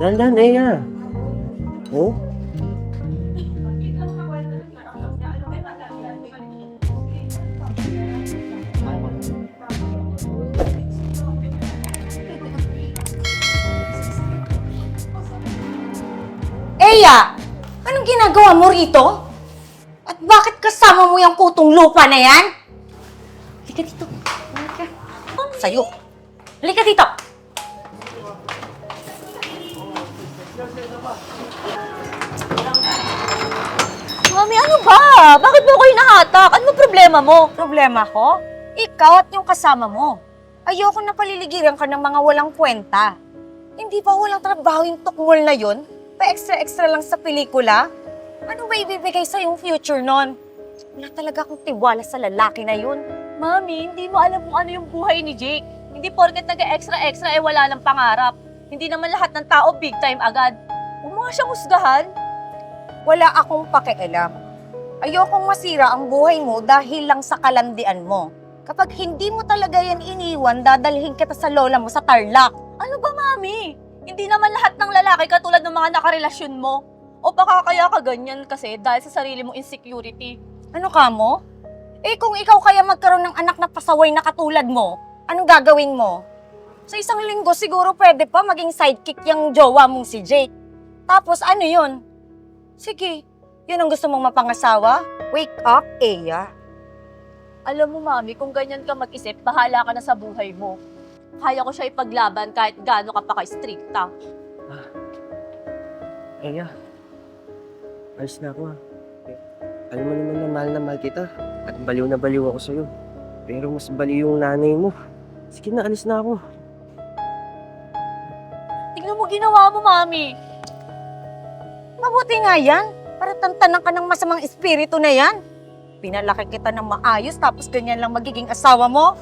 Dandan, Eya. Oh? Eya! Anong ginagawa mo rito? At bakit kasama mo yung kutong lupa na yan? Halika dito. Halika. Sa'yo. Halika dito. Mami, ano ba? Bakit mo ko hinahatak? Ano problema mo? Problema ko? Ikaw at yung kasama mo. Ayoko na paliligiran ka ng mga walang kwenta. Hindi ba walang trabaho yung tukmol na yun? Pa-extra-extra lang sa pelikula? Ano ba ibibigay sa yung future nun? Wala talaga akong tiwala sa lalaki na yun. Mami, hindi mo alam kung ano yung buhay ni Jake. Hindi porket nag-extra-extra eh wala ng pangarap. Hindi naman lahat ng tao big time agad. Nga siyang husgahan. Wala akong pakialam. Ayokong masira ang buhay mo dahil lang sa kalandian mo. Kapag hindi mo talaga yan iniwan, dadalhin kita sa lola mo sa Tarlac. Ano ba, Mami? Hindi naman lahat ng lalaki katulad ng mga nakarelasyon mo. O baka kaya ka ganyan kasi dahil sa sarili mong insecurity. Ano ka mo? Eh kung ikaw kaya magkaroon ng anak na pasaway na katulad mo, anong gagawin mo? Sa isang linggo siguro pwede pa maging sidekick yung jowa mong si Jake. Tapos ano yun? Sige, yun ang gusto mong mapangasawa? Wake up, Eya. Alam mo, Mami, kung ganyan ka mag-isip, bahala ka na sa buhay mo. Kaya ko siya ipaglaban kahit gaano ka pa ka-stricta. Eya. Alis na ako ah. Eh, Alam mo naman na mahal na mahal kita. At baliw na baliw ako sa'yo. Pero mas baliw yung nanay mo. Sige na, alis na ako. Ginawa mo, Mami. Mabuti nga yan. Para tantanan ka ng masamang espiritu na yan. Pinalaki kita ng maayos tapos ganyan lang magiging asawa mo.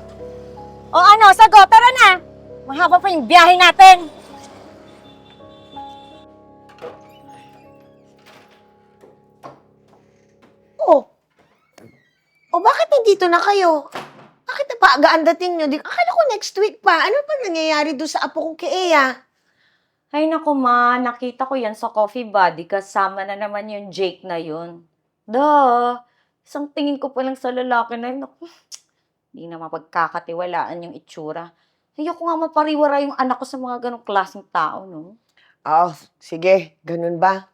O ano, sagot, tara na. Mahaba pa yung biyahe natin. Oh. O bakit nandito na kayo? Bakit na pa agaan dating nyo? Akala ko next week pa. Ano pa nangyayari doon sa apo kong kay Eya? Ay naku ma, nakita ko yan sa coffee buddy kasama na naman yung Jake na yun. Duh, isang tingin ko pa lang sa lalaki na yun. Hindi na mapagkakatiwalaan yung itsura. Ayoko nga mapariwara yung anak ko sa mga ganong klaseng tao, no? Oh, sige. Ganun ba?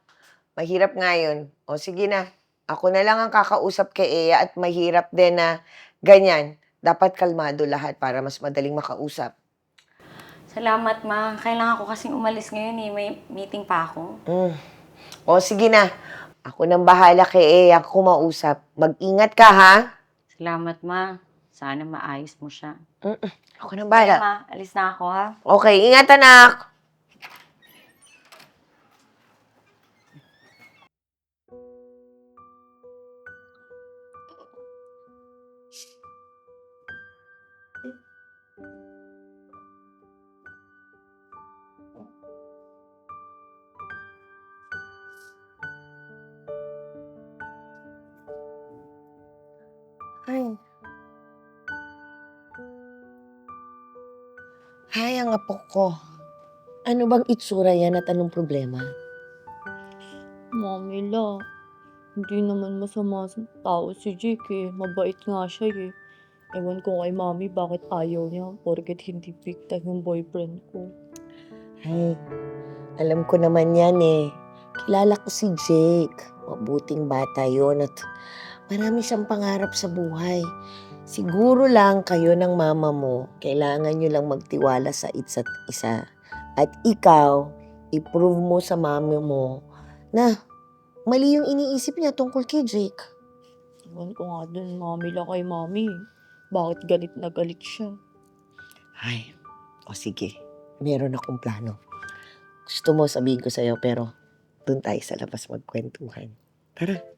Mahirap nga yun. O sige na. Ako na lang ang kakausap kay Eya at mahirap din na ganyan. Dapat kalmado lahat para mas madaling makausap. Salamat ma. Kailangan ko kasing umalis ngayon eh. May meeting pa ako. Mm. O sige na. Ako nang bahala kay Eya kumausap. Mag-ingat ka ha. Salamat ma. Sana maayos mo siya. Ako nang bahala. Ma, alis na ako ha. Okay, ingat anak. Hay, ang apo ko. Ano bang itsura yan at anong problema? Mami la, hindi naman masama sa tao si Jake eh. Mabait nga siya eh. Ewan ko kay mami bakit ayaw niya porket hindi big time yung boyfriend ko. Ay, alam ko naman yan eh. Kilala ko si Jake. Mabuting bata yon at marami siyang pangarap sa buhay. Siguro lang kayo ng mama mo, kailangan nyo lang magtiwala sa isa't isa. At ikaw, i-prove mo sa mama mo na mali yung iniisip niya tungkol kay Jake. Ewan ko nga dun mami la kay mami. Bakit galit na galit siya? Ay, o sige, meron akong plano. Gusto mo sabihin ko sa'yo pero doon tayo sa labas magkwentuhan. Tara.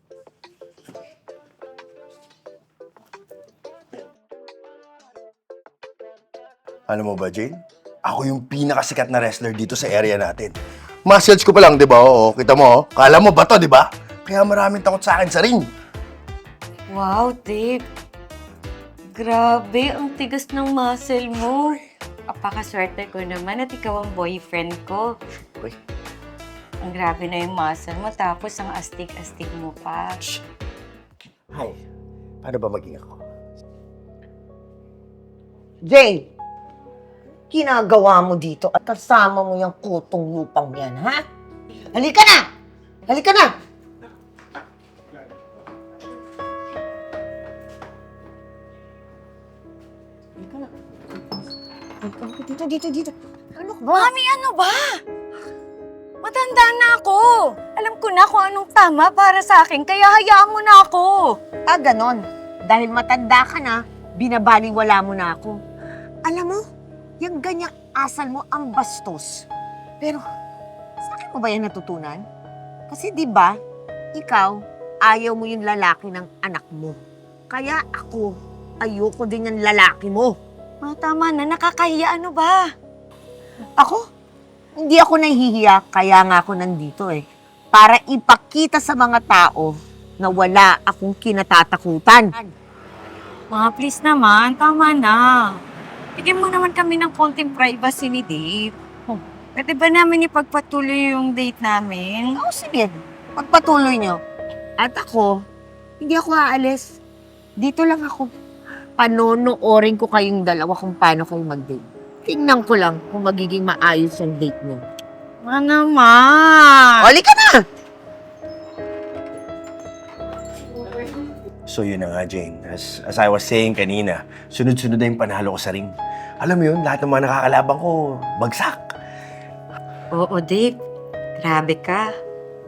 Alam mo ba, Jane? Ako yung pinakasikat na wrestler dito sa area natin. Muscles ko pa lang, di ba? Oo, kita mo, oh. Kala mo ba to, di ba? Kaya maraming takot sa akin sa ring. Wow, Dave. Grabe, ang tigas ng muscle mo. Apakaswerte ko naman at ikaw ang boyfriend ko. Uy, Ang grabe na yung muscle mo, tapos ang astig-astig mo pa. Hi. Paano ba maging ako? Jay, ginagawa mo dito at kasama mo yung kutong lupang yan, ha? Halika na! Halika na! Halika na. Dito, dito, dito. Ano ka ba? Mami, ano ba? Matanda na ako. Alam ko na kung anong tama para sa akin, kaya hayaan mo na ako. Ah, ganon. Dahil matanda ka na, binabaliwala mo na ako. Alam mo, yung ganyang asal mo ang bastos. Pero, sa akin mo ba yan natutunan? Kasi di ba, ikaw, ayaw mo yung lalaki ng anak mo. Kaya ako, ayoko din yung lalaki mo. Ma, tama na, nakakahiya. Ano ba? Ako, hindi ako nahihiya, kaya nga ako nandito eh. Para ipakita sa mga tao na wala akong kinatatakutan. Ma, please naman, tama na. Bigyan mo naman kami ng konting privacy ni Dave. Oh, Pwede ba namin ipagpatuloy yung date namin? Oo, sige. Pagpatuloy nyo. At ako, hindi ako aalis. Dito lang ako. Panonoorin ko kayong dalawa kung paano kayo mag-date. Tingnan ko lang kung magiging maayos yung date nyo. Ma naman. Oli ka na! So yun na nga, Jane. As, as I was saying kanina, sunod-sunod na yung panalo ko sa ring. Alam mo yun, lahat ng mga nakakalaban ko, bagsak. Oo, Dave. Grabe ka.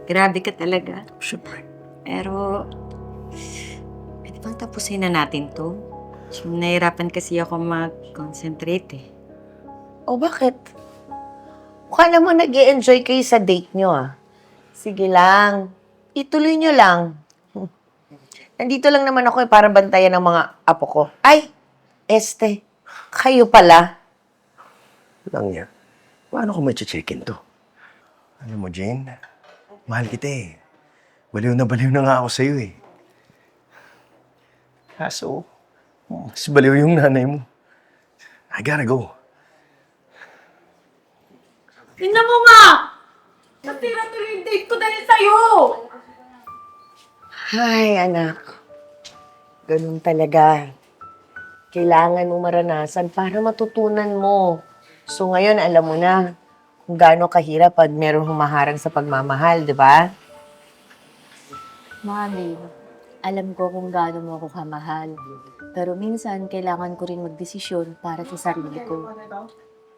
Grabe ka talaga. Siyempre. Pero, pwede bang tapusin na natin to? Nahirapan kasi ako mag-concentrate eh. O bakit? Mukha naman nag enjoy kayo sa date nyo ah. Sige lang. Ituloy nyo lang. Nandito lang naman ako eh, para bantayan ng mga apo ko. Ay, este, kayo pala. Lang yan. Paano ko may-checkin to? Alam mo, Jane, mahal kita eh. Baliw na baliw na nga ako sa'yo eh. Kaso, mas baliw yung nanay mo. I gotta go. Tingnan mo nga! Natira tuloy yung date ko dahil sa'yo! Ay, anak. Ganun talaga. Kailangan mo maranasan para matutunan mo. So ngayon, alam mo na kung gaano kahirap pag merong humaharang sa pagmamahal, di ba? Mami, alam ko kung gaano mo ako kamahal. Pero minsan, kailangan ko rin magdesisyon para sa sarili ko.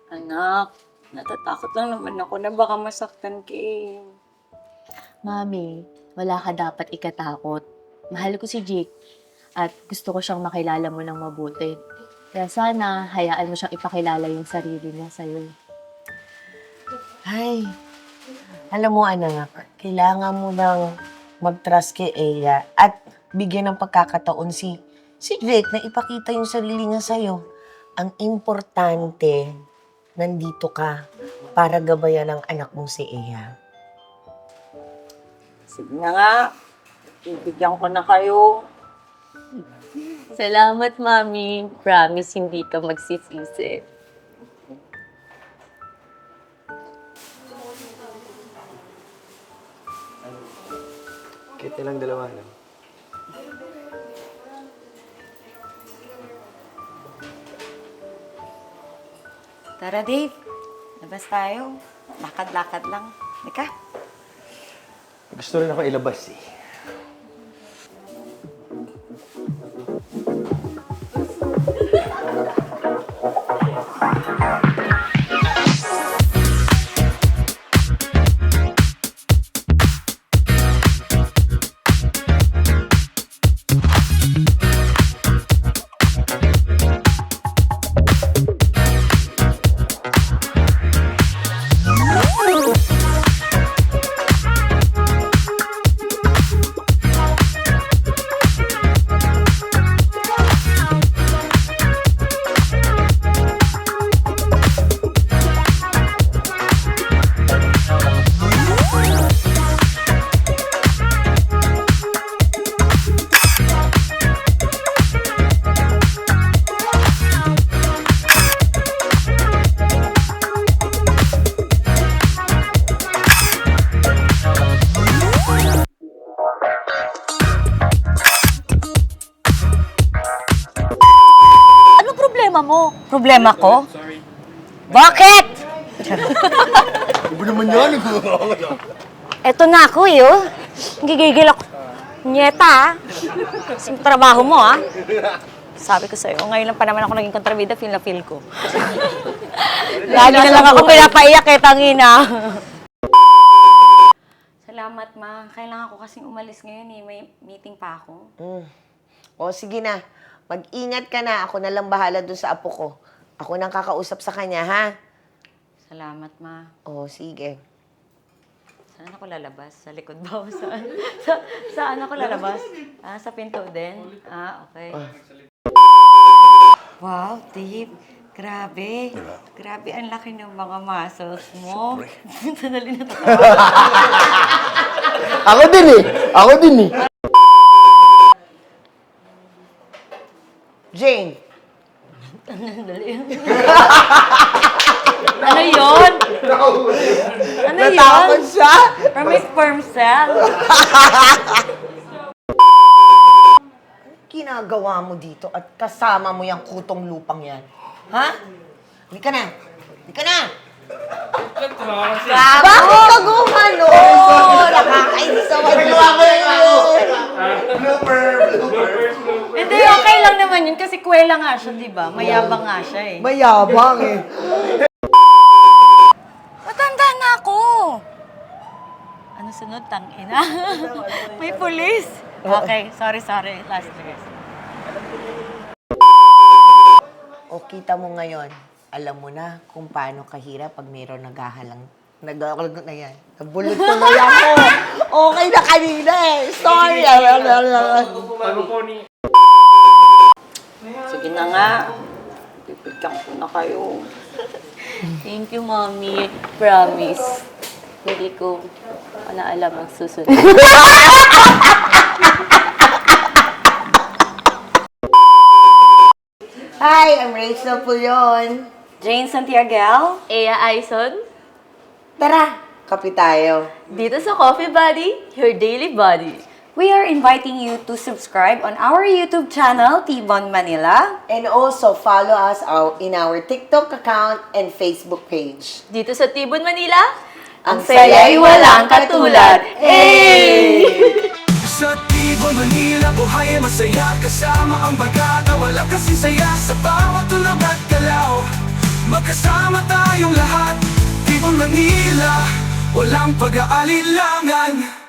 Anak, natatakot lang naman ako na baka masaktan ka eh. Mami, wala ka dapat ikatakot. Mahal ko si Jake at gusto ko siyang makilala mo ng mabuti. Kaya sana, hayaan mo siyang ipakilala yung sarili niya sa'yo. Ay, alam mo anak, kailangan mo nang mag-trust kay Eya at bigyan ng pagkakataon si, si Drake na ipakita yung sarili niya sa'yo. Ang importante, nandito ka para gabayan ng anak mong si Eya. Sige na nga, ibigyan ko na kayo. Salamat, Mami. Promise, hindi ka magsisisi. Kita lang dalawa, no? Tara, Dave. Labas tayo. Lakad-lakad lang. Ika. Gusto rin ako ilabas eh. Problema ko? Bakit? Iba naman yan. Eto na ako eh, oh. Gigigil ako. Nyeta, ah. Sa trabaho mo, ah. Sabi ko sa'yo, ngayon lang pa naman ako naging kontrabida, feel na feel ko. Lagi na lang ako pinapaiyak eh, tangina. Salamat, ma. Kailangan ko kasing umalis ngayon eh. May meeting pa ako. Mm. O sige na, mag-ingat ka na. Ako na lang bahala dun sa apo ko. Ako nang kakausap sa kanya, ha? Salamat, ma. O, sige. Saan ako lalabas? Sa likod ba? o Saan? Sa, saan ako lalabas? Ah, sa pinto din? Ah, okay. Wow, Dave. Grabe. Grabe, ang laki ng mga muscles mo. Sandali na to. Ako din eh. Ako din eh. Jane, Ano yun? Ano yun? natakot siya? From my sperm cell. ginagawa mo dito at kasama mo yung kutong lupang yan? Ha? Hindi ka na. Hindi ka na. Bakit ka gumano? Nakakainis sa Hindi, okay lang naman kwela nga siya, di ba? Mayabang nga siya eh. Mayabang eh. Matanda na ako. Ano sunod? Tangina. May pulis. Okay, sorry, sorry. Last dress. O kita mo ngayon, alam mo na kung paano kahirap pag mayroon naghahalang Nagkakalagod na yan. Nabulot tuloy ako. Okay na kanina eh. Sorry. Sige na nga. Pipigyan ko na kayo. Thank you, Mommy. Promise. Hindi ko wala alam ang susunod. Hi, I'm Rachel Pulion. Jane Santiago. Ea Aison, Tara, kape tayo. dito sa Coffee Buddy, your daily buddy. We are inviting you to subscribe on our YouTube channel, T-Bond Manila. And also follow us out in our TikTok account and Facebook page. Dito sa Tibon, Manila, Ang saya'y walang katulad. Hey! Sa Tibo, Manila, buhay ay masaya Kasama ang bagata, wala kasing saya Sa bawat tulog at galaw Magkasama tayong lahat Tibo, Manila, walang pag-aalilangan